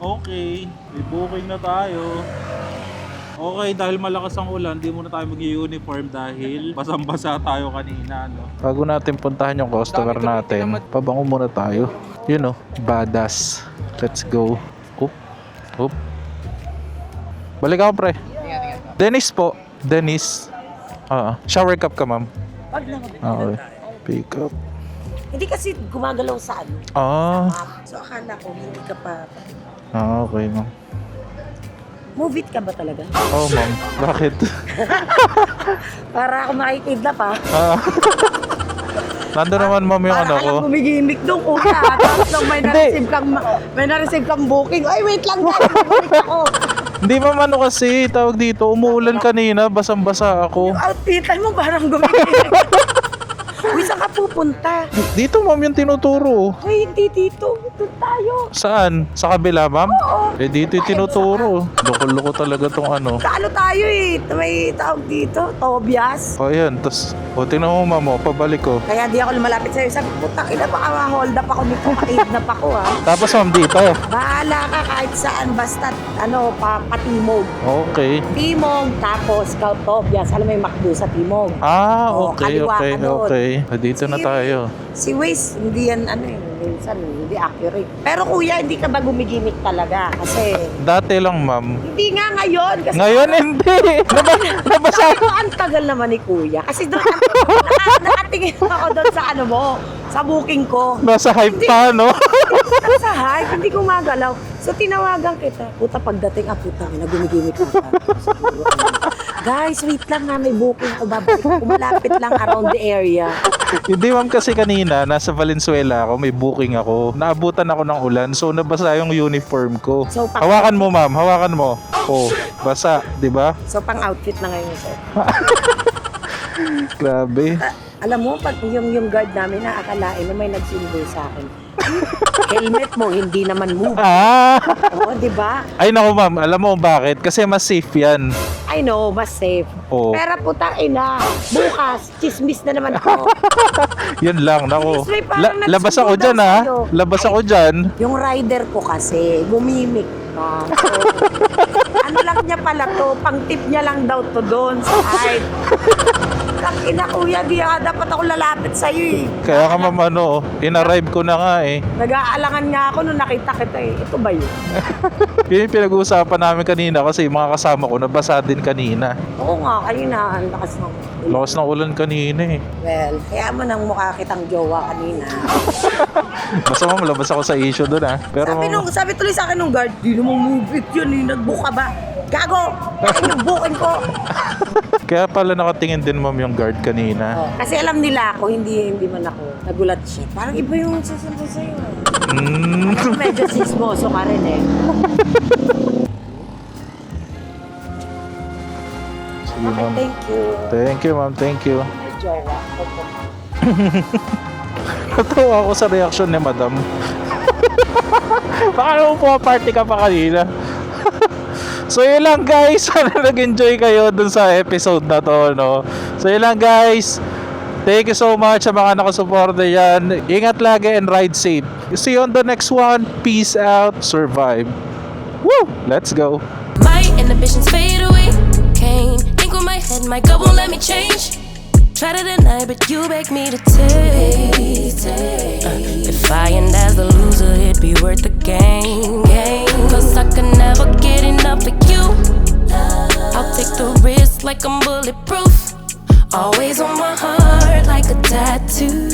Okay, may booking na tayo. Okay, dahil malakas ang ulan, di muna tayo mag-uniform dahil basang-basa tayo kanina, no? Bago natin puntahan yung customer natin, pabango muna tayo. Yun, no? Badass. Let's go. Oop. Oop. Balik ako, pre. Dennis po. Dennis. Oo. Shower cup ka, ma'am. Na. Okay. Pick up. Hindi kasi gumagalaw sa ano. Ah. map. So akala ko hindi ka pa. Ah, okay, ma'am. Move it ka ba talaga? Oh, ma'am. Bakit? Para ako makikidnap ha. Ah. Nandun naman, ma'am, yung Para ano ka ko. lang bumigimik doon kuya. Tapos nung may Hindi. na-receive kang, may na-receive kang booking. Ay, wait lang guys. Bumalik ako. Hindi, ma'am, ano kasi, tawag dito, umuulan kanina, basang-basa ako. Outfitan mo parang gumigimik. Saan ka pupunta? Dito, ma'am, yung tinuturo. Uy, hindi dito. Doon tayo. Saan? Sa kabila, ma'am? Oo. Eh, dito yung tinuturo. Loko-loko talaga tong ano. Sa ano tayo eh. May tawag dito. Tobias. O, ayan. Tapos, o, tingnan mo, ma'am, o, pabalik ko. Kaya di ako lumalapit sa'yo. Sabi, putang ina, baka ma-hold up ako nito. Makidnap ako ha. Tapos, ma'am, dito. Bahala ka kahit saan. Basta, ano, pa, patimog. Okay. Timog, tapos Tobias. Alam mo yung McDo sa Timog. Ah, Oo, okay, kaliwa okay, ka doon. okay. Dito na tayo. Si Waze, hindi yan, ano eh, minsan, hindi accurate. Pero kuya, hindi ka ba gumigimik talaga? Kasi, Dati lang, ma'am. hindi nga ngayon. Kasi Ngayon, hindi. Naba- Nabasa Sabi ko, ang tagal naman ni kuya. Kasi doon, naka, nakatingin ako doon sa ano mo, sa booking ko. Nasa hype pa, no? Sa hype, hindi ko magalaw. So, tinawagan kita. Puta, pagdating, ah, puta, na gumigimik ka. Siguro, ano. Guys, wait lang nga, may booking ko. Babalik ako. Malapit lang around the area. Hindi ma'am kasi kanina nasa Valenzuela ako, may booking ako. Naabutan ako ng ulan so nabasa yung uniform ko. So, pang- Hawakan mo ma'am, hawakan mo. Oh, basa, 'di ba? So, pang-outfit na ngayon, sir. Grabe. Ah, alam mo, pag yung, yung guard namin, nakakalain na may nagsimbol sa akin. Helmet mo, hindi naman move. Ah! Oo, di ba? Ay naku ma'am, alam mo bakit? Kasi mas safe 'yan. I know, mas safe. Oh, Pero putang ina, bukas, chismis na naman ako. yan lang nako. May parang La- labas ako daw ha. sa'yo. Labas ako diyan. Yung rider ko kasi, bumimik pa. So, ano lang niya pala to, pang tip niya lang daw to doon sa height. Ina kuya, di nga dapat ako lalapit sa'yo eh. Kaya ka ma'am ano, in-arrive ko na nga eh. Nag-aalangan nga ako nung nakita kita eh. Ito ba yun? Yun yung pinag-uusapan namin kanina kasi yung mga kasama ko nabasa din kanina. Oo nga, kanina, ang lakas ng Lakas ng ulan kanina eh. Well, kaya mo nang mukha kitang jowa kanina. Basta ma'am, labas ako sa issue doon ha. Pero sabi, nung, sabi tuloy sa akin nung guard, di naman move it yun, eh. nag-book ka ba? Gago! Yung booking ko? Kaya pala nakatingin din ma'am yung guard kanina. Oh, kasi alam nila ako, hindi hindi man ako nagulat siya. Parang iba yung sasabi sa'yo. Mm. Alam medyo sismoso ka rin eh. Sige Okay, ma'am. thank you. Thank you ma'am, thank you. May jowa. Natawa ako sa reaction ni madam. Baka naman pumaparty ka pa kanina. So yun lang guys, sana nag-enjoy kayo dun sa episode na to, no? So yun lang guys. Thank you so much sa mga nakasuporta yan. Ingat lagi and ride safe. See you on the next one. Peace out. Survive. Woo! Let's go. My inhibitions fade away. Can't think with my head, my gut won't let me change. Try to deny, but you beg me to take. like I'm bulletproof. Always on my heart like a tattoo.